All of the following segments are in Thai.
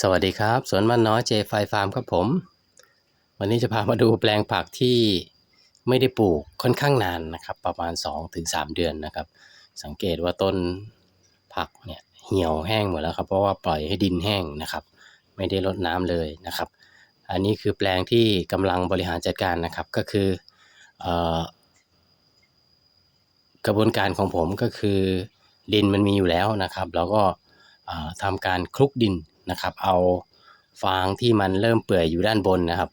สวัสดีครับ สวนมันน้อยเจไฟฟาร์มครับผม วันนี้จะพามาดูแปลงผักที่ไม่ได้ปลูกค่อนข้างนานนะครับ ประมาณ 2-3 เดือนนะครับ สังเกตว่าต้นผักเนี่ยเหี่ยวแห้งหมดแล้วครับ เพราะว่าปล่อยให้ดินแห้งนะครับ ไม่ได้รดน้ำเลยนะครับ อันนี้คือแปลงที่กำลังบริหารจัดการนะครับก็คืออกระบวนการของผมก็คือดินมันมีอยู่แล้วนะครับ แล้วก็เอ่อทำการคลุกดิน นะครับ เอาฟางที่มันเริ่มเปื่อยอยู่ด้านบนนะครับ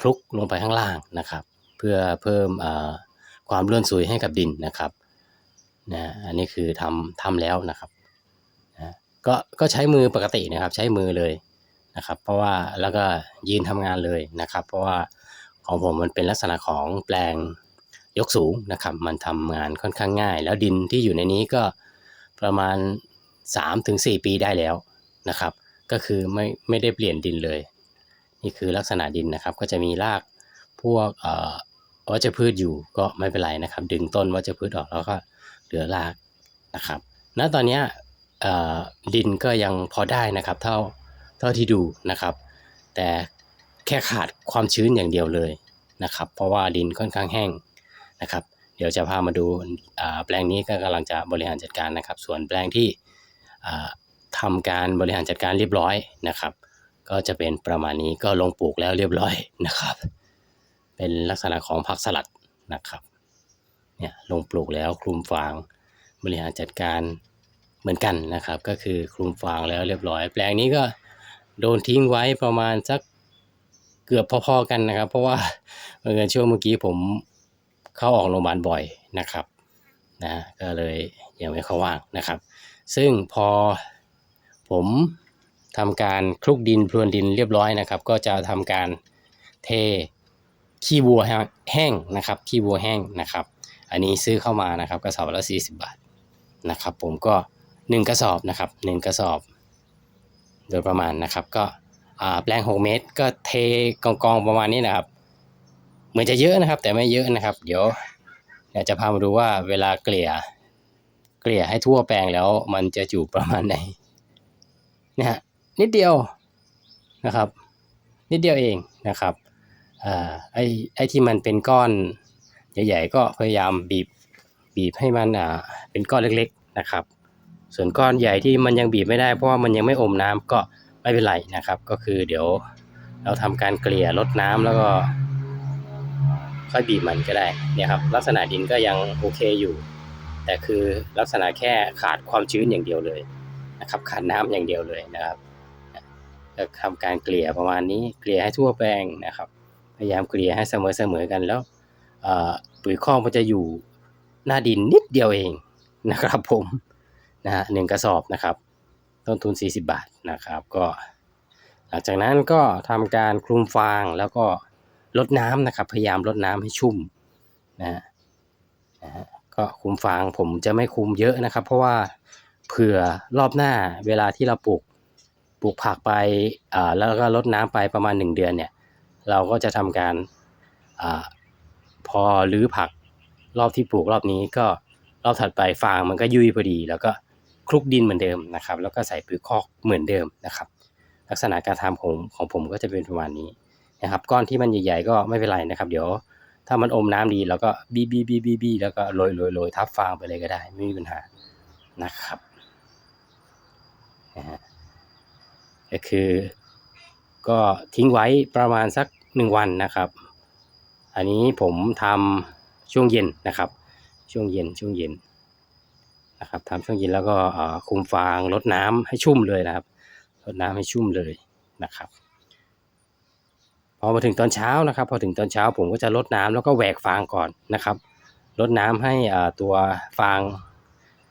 คลุกลงไปข้างล่างนะครับ เพื่อเพิ่มความร่วนซุยให้กับดินนะครับนะอันนี้คือทำทำแล้วนะครับนะก็ก็ใช้มือปกตินะครับ ใช้มือเลยนะครับ เพราะว่าแล้วก็ยืนทำงานเลยนะครับ เพราะว่าของผมมันเป็นลักษณะของแปลงยกสูงนะครับ มันทำงานค่อนข้างง่าย แล้วดินที่อยู่ในนี้ก็ประมาณ 3-4 ปีได้แล้วนะครับ ก็คือไม่ไม่ได้เปลี่ยนดินเลย นี่คือลักษณะดินนะครับ ก็จะมีรากพวกวัชพืชอยู่ก็ไม่เป็นไรนะครับ ดึงต้นวัชพืชออกแล้วก็เหลือรากนะครับ ณตอนนี้ดินก็ยังพอได้นะครับ เท่าเท่าที่ดูนะครับ แต่แค่ขาดความชื้นอย่างเดียวเลยนะครับ เพราะว่าดินค่อนข้างแห้งนะครับ เดี๋ยวจะพามาดูแปลงนี้ก็กำลังจะบริหารจัดการนะครับ ส่วนแปลงที่ อ่าทำการบริหารจัดการเรียบร้อยนะครับ ก็จะเป็นประมาณนี้ก็ลงปลูกแล้วเรียบร้อยนะครับ เป็นลักษณะของผักสลัดนะครับเนี่ยลงปลูกแล้วคลุมฟางบริหารจัดการเหมือนกันนะครับ ก็คือคลุมฟางแล้วเรียบร้อย แปลงนี้ก็โดนทิ้งไว้ประมาณสักเกือบพอๆกันนะครับ เพราะว่าเมื่อช่วงเมื่อกี้ผมเข้าออกโรงพยาบาลบ่อยนะครับ นะก็เลยยังไม่เขาว่างนะครับ ซึ่งพอผมทำการคลุกดินพรวนดินเรียบร้อยนะครับ ก็จะทำการเทขี้วัวแห้งนะครับขี้วัวแห้งนะครับ อันนี้ซื้อเข้ามานะครับกระสอบละ40 บาทนะครับ ผมก็ 1 กระสอบนะครับ 1 กระสอบ โดยประมาณนะครับ ก็แปลง 6 เมตร ก็เทกองๆประมาณนี้นะครับ เหมือนจะเยอะนะครับ แต่ไม่เยอะนะครับ เดี๋ยว เดี๋ยวจะพามาดูว่าเวลาเกลี่ย เกลี่ยให้ทั่วแปลงแล้วมันจะอยู่ประมาณไหนนะฮะนิดเดียวนะครับ นิดเดียวเองนะครับอไอ้ไอ้ที่มันเป็นก้อนใหญ่ๆก็พยายามบีบบีบให้มันอ่าเป็นก้อนเล็กๆนะครับ ส่วนก้อนใหญ่ที่มันยังบีบไม่ได้เพราะว่ามันยังไม่อมน้ำก็ไม่เป็นไรนะครับ ก็คือเดี๋ยวเราทำการเกลี่ยลดน้ำแล้วก็ ค่อยบีบมันก็ได้เนี่ยครับลักษณะดินก็ยังโอเคอยู่ แต่คือลักษณะแค่ขาดความชื้นอย่างเดียวเลยนะครับขาดน้ำอย่างเดียวเลยนะครับก็ทำการเกลี่ยประมาณนี้เกลี่ยให้ทั่วแปลงนะครับ พยายามเกลี่ยให้เสมอเสมอกันแล้วปุ๋ยคอกมันจะอยู่หน้าดินนิดเดียวเองนะครับผมนะฮะหนึ่งกระสอบนะครับ ต้นทุน 40 บาทนะครับ ก็ หลังจากนั้นก็ทำการคลุมฟางแล้วก็ ลดน้ำนะครับ พยายามลดน้ำให้ชุ่มนะฮะนะก็คุมฟางผมจะไม่คุมเยอะนะครับ เพราะว่าเผื่อรอบหน้าเวลาที่เราปลูกปลูกผักไปอ่าแล้วก็ลดน้ำไปประมาณ 1 เดือนเนี่ย เราก็จะทำการอ่าพอรื้อผักรอบที่ปลูกรอบนี้ก็รอบถัดไปฟางมันก็ยุ่ยพอดี แล้วก็คลุกดินเหมือนเดิมนะครับ แล้วก็ใส่ปุ๋ยคอกเหมือนเดิมนะครับ ลักษณะการทำของของผมก็จะเป็นประมาณนี้ นะครับ ก้อนที่มันใหญ่ๆก็ไม่เป็นไรนะครับ เดี๋ยวถ้ามันอมน้ำดีแล้วก็บีบีบีบีบีแล้วก็โรยโรยโรยทับฟางไปเลยก็ได้ ไม่มีปัญหานะครับนะฮะก็คือ ก็ทิ้งไว้ประมาณสักหนึ่งวันนะครับ อันนี้ผมทำช่วงเย็นนะครับ ช่วงเย็นช่วงเย็นนะครับทำช่วงเย็นแล้วก็คุมฟางลดน้ำให้ชุ่มเลยนะครับลดน้ำให้ชุ่มเลยนะครับ พอมาถึงตอนเช้านะครับ พอถึงตอนเช้าผมก็จะลดน้ำแล้วก็แหวกฟางก่อนนะครับลดน้ำให้ตัวฟาง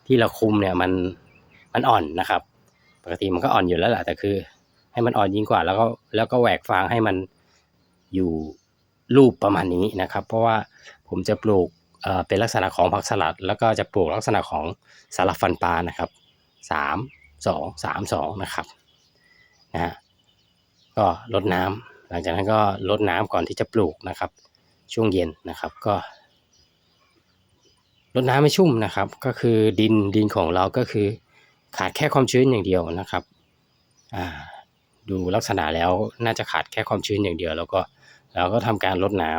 ที่เราคุมเนี่ยมันมันอ่อนนะครับ ปกติมันก็อ่อนอยู่แล้วแหละแต่คือ ให้มันอ่อนยิ่งกว่า แล้วก็แล้วก็แหวกฟางให้มันอยู่รูปประมาณนี้นะครับ เพราะว่าผมจะปลูกเป็นลักษณะของผักสลัด แล้วก็จะปลูกลักษณะของสลัดฟันปลานะครับสามสองสามสองนะครับนะฮะก็ลดน้ำ หลังจากนั้นก็ลดน้ำก่อนที่จะปลูกนะครับ ช่วงเย็นนะครับก็ลดน้ำให้ชุ่มนะครับ ก็คือดินดินของเราก็คือขาดแค่ความชื้นอย่างเดียวนะครับดูลักษณะแล้วน่าจะขาดแค่ความชื้นอย่างเดียว แล้วก็เราก็ทำการลดน้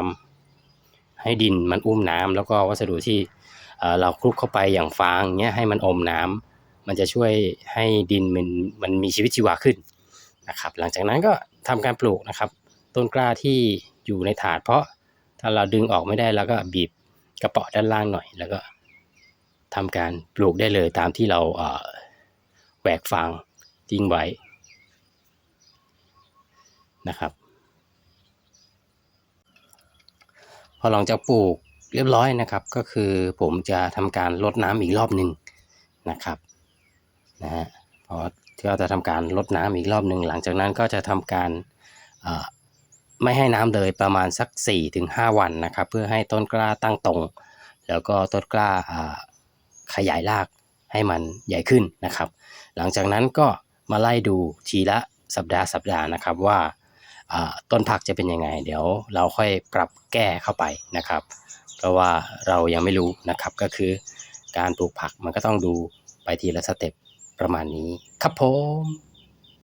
ำให้ดินมันอุ้มน้ำแล้วก็วัสดุที่เอ่อเราคลุกเข้าไปอย่างฟางเนี้ยให้มันอมน้ำมันจะช่วยให้ดินมันมันมีชีวิตชีวาขึ้นนะครับ หลังจากนั้นก็ทำการปลูกนะครับ ต้นกล้าที่อยู่ในถาด เพราะถ้าเราดึงออกไม่ได้เราก็บีบกระเปาะด้านล่างหน่อย แล้วก็ทำการปลูกได้เลยตามที่เราเแหวกฟางทิ้งไว้นะครับพอหลังจากปลูกเรียบร้อยนะครับ ก็คือผมจะทำการลดน้ำอีกรอบหนึ่งนะครับนะฮะพอก็จะทำการลดน้ำอีกรอบหนึ่งหลังจากนั้นก็จะทำการ ไม่ให้น้ำเลยประมาณสัก 4-5 วันนะครับ เพื่อให้ต้นกล้าตั้งตรง แล้วก็ต้นกล้าขยายรากให้มันใหญ่ขึ้นนะครับ หลังจากนั้นก็มาไล่ดูทีละสัปดาห์สัปดาห์นะครับว่าต้นผักจะเป็นยังไง เดี๋ยวเราค่อยปรับแก้เข้าไปนะครับ เพราะว่าเรายังไม่รู้นะครับก็คือการปลูกผักมันก็ต้องดูไปทีละสเต็ปประมาณนี้ครับผม